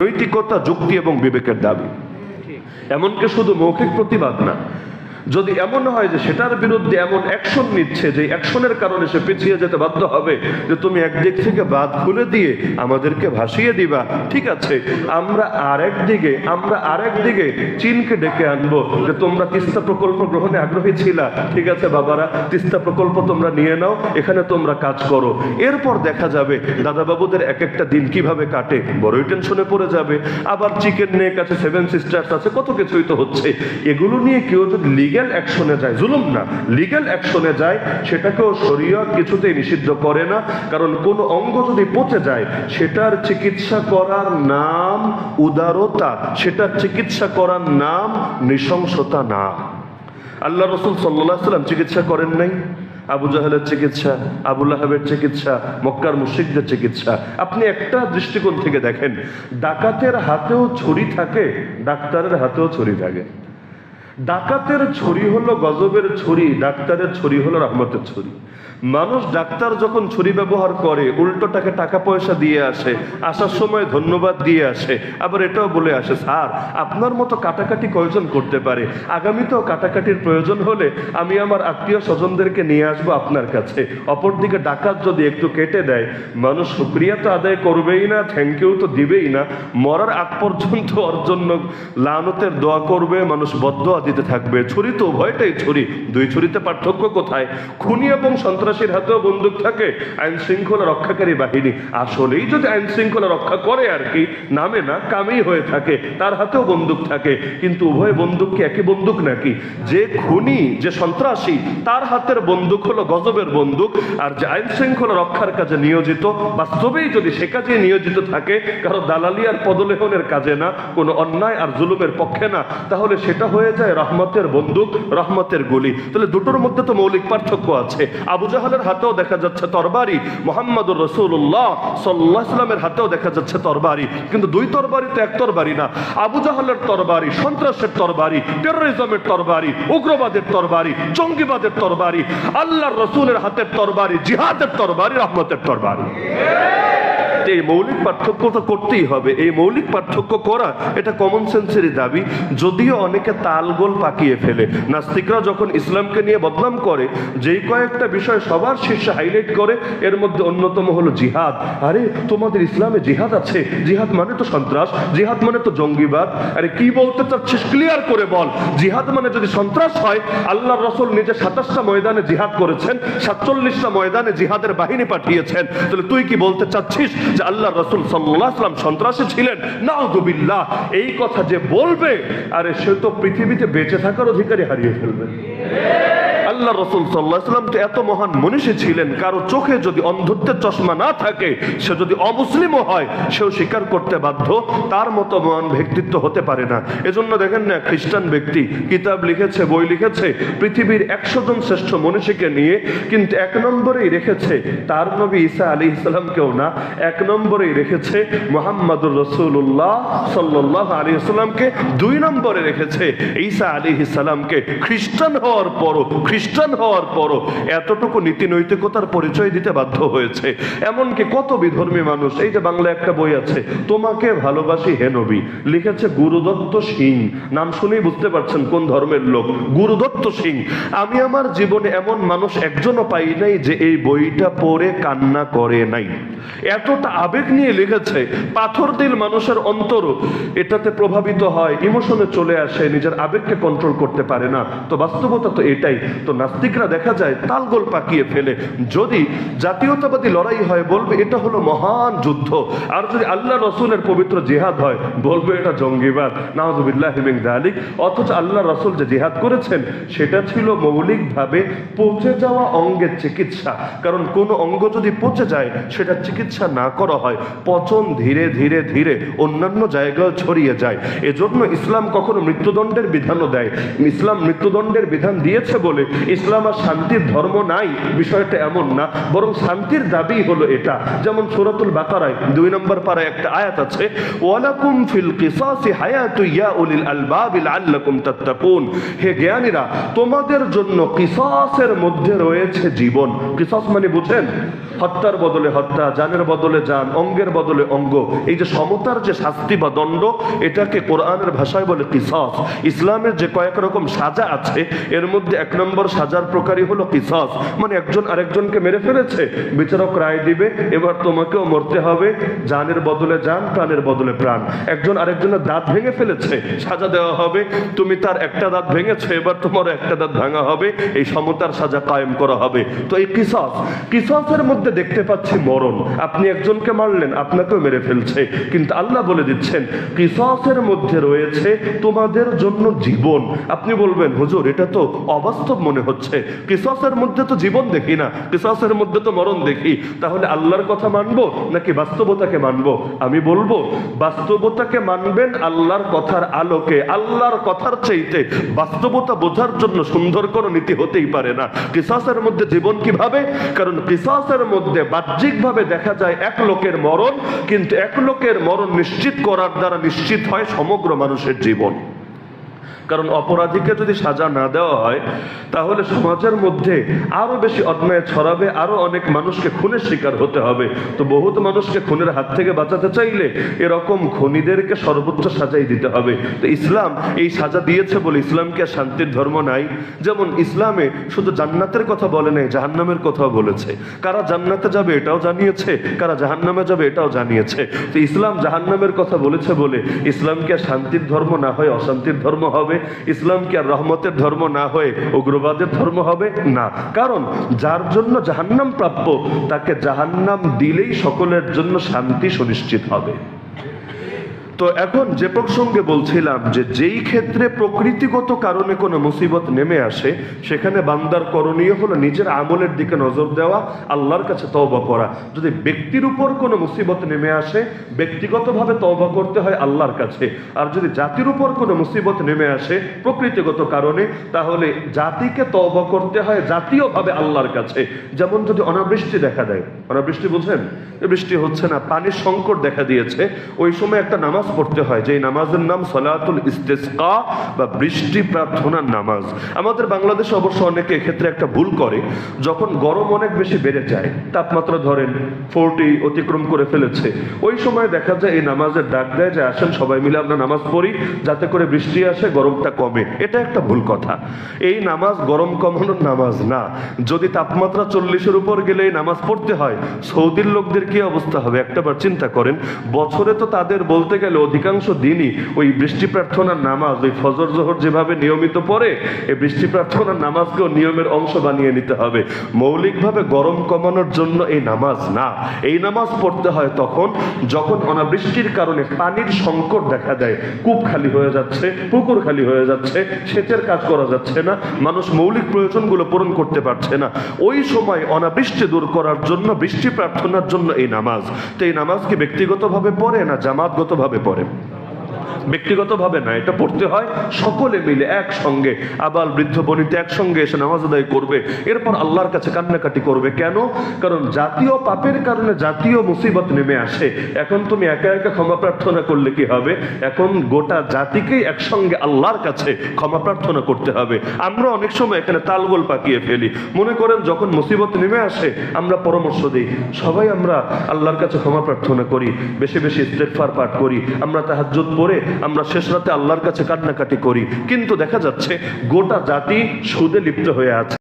নৈতিকতা যুক্তি এবং বিবেকের দাবি। এমনকি শুধু মৌখিক প্রতিবাদ না যদি এমন হয় যে সেটার বিরুদ্ধে এমন অ্যাকশন নিচ্ছে, যে অ্যাকশনের কারণে সে পিছিয়ে যেতে বাধ্য হবে, যে তুমি একদিক থেকে বাদ খুলে দিয়ে আমাদেরকে ভাসিয়ে দিবা, ঠিক আছে? আমরা আরেক দিকে, আমরা আরেক দিকে চীনকে ডেকে আনব, যে তোমরা তিস্তা প্রকল্প গ্রহণে আগ্রহী ছিলা, ঠিক আছে বাবারা? তিস্তা প্রকল্প তোমরা নিয়ে নাও, এখানে তোমরা কাজ করো। এরপর দেখা যাবে দাদাবাবুদের এক একটা দিন কীভাবে কাটে, বড়ই টেনশনে পড়ে যাবে। আবার চিকেন নেক আছে, সেভেন সিস্টার্স আছে, কত কিছুই তো হচ্ছে। এগুলো নিয়ে কেউ যদি লিগ্যাল অ্যাকশনে যায়, জুলুম না। লিগ্যাল অ্যাকশনে যায়, সেটাকেও শরীয়ত কিছুতেই নিষিদ্ধ করে না। কারণ কোন অঙ্গ যদি পচে যায়, সেটার চিকিৎসা করার নাম উদারতা, সেটার চিকিৎসা করার নাম নৃশংসতা না। আল্লাহ রসুল সাল্লাহ সাল্লাম চিকিৎসা করেন নাই? আবু জাহেলের চিকিৎসা, আবুল আহাবের চিকিৎসা, মক্কার মুশিকদের চিকিৎসা। আপনি একটা দৃষ্টিকোণ থেকে দেখেন, ডাকাতের হাতেও ছুরি থাকে, ডাক্তারের হাতেও ছুরি থাকে। ডাকাতের ছুরি হলো গজবের ছুরি, ডাক্তারের ছুরি হলো রহমতের ছুরি। মানুষ ডাক্তার যখন ছুরি ব্যবহার করে উল্টো তাকে টাকা পয়সা দিয়ে আসে, আসার সময় ধন্যবাদ দিয়ে আসে, আবার এটাও বলে আসে, স্যার, আপনার মতো কাটাকাটি কয়জন করতে পারে? আগামীতেও কাটাকাটির প্রয়োজন হলে আমি আমার আত্মীয় স্বজনদেরকে নিয়ে আসব আপনার কাছে। অপরদিকে ডাকাত যদি একটু কেটে দেয়, মানুষ শুক্রিয়া তো আদায় করবেই না থ্যাংক ইউ তো দিবেই না। মরার আগ পর্যন্ত ওর জন্য লানতের দোয়া করবে, মানুষ বদোয়া দিতে থাকবে, ছুরি তো উভয়টাই ছুরি, দুই ছুরিতে পার্থক্য কোথায়? খুনি এবং সন্ত্রাসীর হাতেও বন্দুক থাকে, আইন শৃঙ্খলা রক্ষাকারী বাহিনী। আসলেই যদি আইন শৃঙ্খলা রক্ষা করে আর কি, নামে না, কামেই হয়ে থাকে, তার হাতেও বন্দুক থাকে, কিন্তু উভয় বন্দুক কি একই বন্দুক নাকি? যে খুনি, যে সন্ত্রাসী, তার হাতের বন্দুক হলো গজবের বন্দুক, আর যে আইন শৃঙ্খলা রক্ষার কাজে নিয়োজিত, বাস্তবেই যদি সে কাজে নিয়োজিত থাকে, কারও দালালি আর পদলেহনের কাজে না, কোনো অন্যায় আর জুলুমের পক্ষে না, তাহলে সেটা হয়ে যায় রহমতের বন্দুক, রহমতের গুলি। তাহলে দুটোর মধ্যে তো মৌলিক পার্থক্য আছে। আবু জাহালের হাতেও দেখা যাচ্ছে তরবারি, মোহাম্মদুর রসুল্লাহ সাল্লাহ হাতেও দেখা যাচ্ছে তরবারি। কিন্তু দুই তরবারি তো এক তরবারি না। আবু জাহালের তরবারি, সন্ত্রাসের তরবারি টেরোরিজমের তরবারি, উগ্রবাদের তরবারি, জঙ্গিবাদের তরবারি, আল্লাহর রসুলের হাতের তরবারি, জিহাদের তরবারি, রহমতের তরবারি। এই মৌলিক পার্থক্য তো করতেই হবে, এই মৌলিক পার্থক্য করা, এটা কমন সেন্সেরই দাবি। যদিও অনেকে তালগোল পাকিয়ে ফেলে। নাস্তিকরা যখন ইসলামকে নিয়ে বদনাম করে, যেই কয়েকটা বিষয় সবার শীর্ষে হাইলাইট করে, এর মধ্যে অন্যতম হলো জিহাদ। আরে, তোমাদের ইসলামে জিহাদ আছে? জিহাদ মানে তো সন্ত্রাস, জিহাদ মানে তো জঙ্গিবাদ। আরে, কি বলতে চাচ্ছিস? ক্লিয়ার করে বল। জিহাদ মানে যদি সন্ত্রাস হয় আল্লাহ রসুল নিজে সাতাশটা ময়দানে জিহাদ করেছেন, সাতচল্লিশটা ময়দানে জিহাদের বাহিনী পাঠিয়েছেন। তাহলে তুই কি বলতে চাচ্ছিস যে আল্লাহ রসুল সাল্লাম সন্ত্রাসী ছিলেন নাউদুবিল্লাহ এই কথা যে বলবে, আরে সে তো পৃথিবীতে বেঁচে থাকার অধিকারী হারিয়ে ফেলবে। আল্লাহ রসুল সাল্লাহাম তো এত মহান মনীষী ছিলেন, কারও চোখে যদি অন্ধত্বের চশমা না থাকে, সে যদি অমুসলিমও হয়, সেও স্বীকার করতে বাধ্য, তার মতো মহান ব্যক্তিত্ব হতে পারে না। এজন্য দেখেন না, খ্রিস্টান ব্যক্তি কিতাব লিখেছে, বই লিখেছে, পৃথিবীর একশো জন শ্রেষ্ঠ মনীষীকে নিয়ে, কিন্তু এক নম্বরেই রেখেছে তার নবী ঈসা আলী ইসলামকেও না, এক নম্বরেই রেখেছে মোহাম্মদুর রসুল্লাহ সাল্লাহ আলী ইসলামকে দুই নম্বরে রেখেছে ঈসা আলী ইসলামকে খ্রিস্টান হওয়ার পরও খ্রিস্টান হওয়ার পরও এতটুকু নীতি নৈতিকতার পরিচয় দিতে বাধ্য হয়েছে। এমনকি কত বিধর্মী মানুষ, এই যে বাংলা একটা বই আছে, তোমাকে ভালোবাসি হে নবী লিখেছে গুরুদত্ত সিং। নাম শুনেই বুঝতে পারছেন কোন ধর্মের লোক। গুরুদত্ত সিং, আমি আমার জীবনে এমন মানুষ একজনও পাই নাই যে এই বইটা পড়ে কান্না করে নাই। এতটা আবেগ নিয়ে লিখেছে, পাথর দিল মানুষের অন্তর, এটাতে প্রভাবিত হয়, ইমোশনে চলে আসে, নিজের আবেগকে কন্ট্রোল করতে পারে না। তো বাস্তবতা তো এটাই, তো নাস্তিকরা দেখা যায় তালগোল পাকিয়ে ফেলে। যদি জাতীয়তাবাদী লড়াই হয়, বলবে এটা হলো মহান যুদ্ধ। আর যদি আল্লাহ রসুলের পবিত্র জেহাদ হয়, বলবে এটা জঙ্গিবাদ। নাহজুবিল্লাহ দালিক অথচ আল্লাহ রসুল যে জেহাদ করেছেন, সেটা ছিল মৌলিকভাবে পচে যাওয়া অঙ্গের চিকিৎসা। কারণ কোনো অঙ্গ যদি পচে যায়, সেটা চিকিৎসা না করা হয়। পচন ধীরে ধীরে ধীরে অন্যান্য জায়গায় ছড়িয়ে যায়। এজন্য ইসলাম কখনো মৃত্যুদণ্ডের বিধানও দেয়। ইসলাম মৃত্যুদণ্ডের বিধান দিয়েছে বলে ইসলাম আর শান্তির ধর্ম নাই, বিষয়টা এমন না। বরং শান্তির দাবি হলো এটা। যেমন সুরাতুল বাকারায় দুই নম্বর পারায় একটা আয়াত আছে, ওয়ালাকুম ফিল কিসাসি হায়াতু ইয়া উলিল আলবাব লাআল্লাকুম তাত্তাকুন। হে জ্ঞানীরা, তোমাদের জন্য কিসাসের মধ্যে রয়েছে জীবন। কিসাস মানে বুঝেন হত্যার বদলে হত্যা, জানের বদলে জান, অঙ্গের বদলে অঙ্গ। এই যে সমতার যে শাস্তি বা দণ্ড, এটাকে কোরআনের ভাষায় বলে কিসাস। ইসলামের যে কয়েক রকম সাজা আছে, এর মধ্যে এক নম্বর সাজার প্রকারই হলো কিসাস। মানে একজন আরেকজনকে মেরে ফেলেছে। বিচারক রায় দিবে, এবার তোমাকেও মরতে হবে। জানের বদলে জান প্রাণের বদলে প্রাণ। একজন আরেকজনের দাঁত ভেঙে ফেলেছে, সাজা দেওয়া হবে। তুমি তার একটা দাঁত ভেঙেছো, এবার তোমার একটা দাঁত ভাঙা হবে। এই সমতার সাজা কায়েম করা হবে। তো এই কিসাস, কিসাসের মধ্যে দেখতে পাচ্ছি মরণ। আপনি একজনকে মারলেন, আপনাকেও মেরে ফেলছে। কিন্তু আল্লাহ বলে দিচ্ছেন, কিসাসের মধ্যে রয়েছে তোমাদের জন্য জীবন। আপনি বলবেন, হুজুর, এটা তো অবাস্তব মনে হচ্ছে। কিসাসের মধ্যে তো জীবন দেখি না, কিসাসের মধ্যে তো মরণ দেখি। তাহলে আল্লাহর কথা মানবো নাকি বাস্তবতাকে মানবো? আমি বলব, বাস্তবতাকে মানবেন আল্লাহর কথার আলোকে। আল্লাহর কথার চাইতে বাস্তবতা বোঝার জন্য সুন্দর কোনো নীতি হতেই পারে না। কিসাসের মধ্যে জীবন কীভাবে? কারণ কিসাসের মধ্যে বাহ্যিকভাবে দেখা যায় এক লোকের মরণ, কিন্তু এক লোকের মরণ নিশ্চিত করার দ্বারা নিশ্চিত হয় সমগ্র মানুষের জীবন। কারণ অপরাধীকে যদি সাজা না দেওয়া হয়, তাহলে সমাজের মধ্যে আরও বেশি অন্যায় ছড়াবে, আরও অনেক মানুষকে খুনের শিকার হতে হবে। তো বহুত মানুষকে খুনের হাত থেকে বাঁচাতে চাইলে এরকম খনিদেরকে সর্বোচ্চ সাজাই দিতে হবে। তো ইসলাম এই সাজা দিয়েছে বলে ইসলামকে শান্তির ধর্ম নাই। যেমন ইসলামে শুধু জান্নাতের কথা বলে নাই, জাহান্নামের কথাও বলেছে। কারা জান্নাতে যাবে এটাও জানিয়েছে, কারা জাহান্নামে যাবে এটাও জানিয়েছে। তো ইসলাম জাহান্নামের কথা বলেছে বলে ইসলামকে শান্তির ধর্ম না হয় অশান্তির ধর্ম হবে। ইসলাম কি আর রহমতের ধর্ম না হয়ে উগ্রবাদের ধর্ম হবে? না। কারণ যার জন্য জাহান্নাম প্রাপ্য, তাকে জাহান্নাম দিলেই সকলের জন্য শান্তি সুনিশ্চিত হবে। তো এখন যে প্রসঙ্গে বলছিলাম যে যেই ক্ষেত্রে প্রকৃতিগত কারণে কোনো মুসিবত নেমে আসে, সেখানে বান্দার করণীয় হলো নিজের আমলের দিকে নজর দেওয়া, আল্লাহর কাছে তওবা করা। যদি ব্যক্তির উপর কোনো মুসিবত নেমে আসে, ব্যক্তিগতভাবে তওবা করতে হয় আল্লাহর কাছে। আর যদি জাতির উপর কোনো মুসিবত নেমে আসে প্রকৃতিগত কারণে, তাহলে জাতিকে তওবা করতে হয় জাতীয়ভাবে আল্লাহর কাছে। যেমন যদি অনাবৃষ্টি দেখা দেয়। অনাবৃষ্টি বুঝেন? বৃষ্টি হচ্ছে না, পানির সংকট দেখা দিয়েছে। ওই সময় একটা নামাজ পড়তে হয় যে নামাজের নাম সলাতুল ইস্তেসকা বা বৃষ্টি প্রার্থনার নামাজ। আমাদের বাংলাদেশে অবশ্য অনেকে এক্ষেত্রে একটা ভুল করে, যখন গরম অনেক বেশি বেড়ে যায়, তাপমাত্রা ধরেন ফোরটি অতিক্রম করে ফেলেছে, ওই সময় দেখা যায় এই নামাজের ডাক দেয় যে আসেন সবাই মিলে আমরা নামাজ পড়ি, যাতে করে বৃষ্টি আসে, গরমটা কমে। এটা একটা ভুল কথা। এই নামাজ গরম কমানোর নামাজ না। যদি তাপমাত্রা চল্লিশের উপর গেলে এই নামাজ পড়তে হয়, সৌদির লোকদের কি অবস্থা হবে? একটাবার চিন্তা করেন। বছরে তো তাদের বলতে গেলে অধিকাংশ দিনই ওই বৃষ্টি প্রার্থনার নামাজ, ওই ফজর জোহর যেভাবে নিয়মিত পড়ে, এই বৃষ্টি প্রার্থনার নামাজকেও নিয়মের অংশ বানিয়ে নিতে হবে। মৌলিকভাবে গরম কমানোর জন্য এই নামাজ না। এই নামাজ পড়তে হয় তখন যখন অনাবৃষ্টির কারণে পানির সংকট দেখা দেয়, কূপ খালি হয়ে যাচ্ছে, পুকুর খালি হয়ে যাচ্ছে, সেচের কাজ করা যাচ্ছে না, মানুষ মৌলিক প্রয়োজনগুলো পূরণ করতে পারছে না। ওই সময় অনাবৃষ্টি দূর করার জন্য, বৃষ্টি প্রার্থনার জন্য এই নামাজ। তো এই নামাজ কি ব্যক্তিগতভাবে পড়ে না জামাতগতভাবে পড়ে ব্যক্তিগতভাবে না এটা পড়তে হয় সকলে মিলে একসঙ্গে। আবার বৃদ্ধ বনিতে একসঙ্গে এসে নামাজ আদায় করবে। এরপর আল্লাহর কাছে কান্নাকাটি করবে। কেন? কারণ জাতীয় পাপের কারণে জাতীয় মুসিবত নেমে আসে। এখন তুমি একা একা ক্ষমা প্রার্থনা করলে কি হবে? এখন গোটা জাতিকেই একসঙ্গে আল্লাহর কাছে ক্ষমা প্রার্থনা করতে হবে। আমরা অনেক সময় এখানে তালগোল পাকিয়ে ফেলি। মনে করেন যখন মুসিবত নেমে আসে, আমরা পরামর্শ দিই, সবাই আমরা আল্লাহর কাছে ক্ষমা প্রার্থনা করি, বেশি বেশি ইস্তেগফার পাঠ করি, আমরা তাহাজ্জুদ পড়ে আমরা শেষ রাতে আল্লাহর কাছে কান্নাকাটি করি। কিন্তু দেখা যাচ্ছে গোটা জাতি সুদে লিপ্ত হয়ে আছে।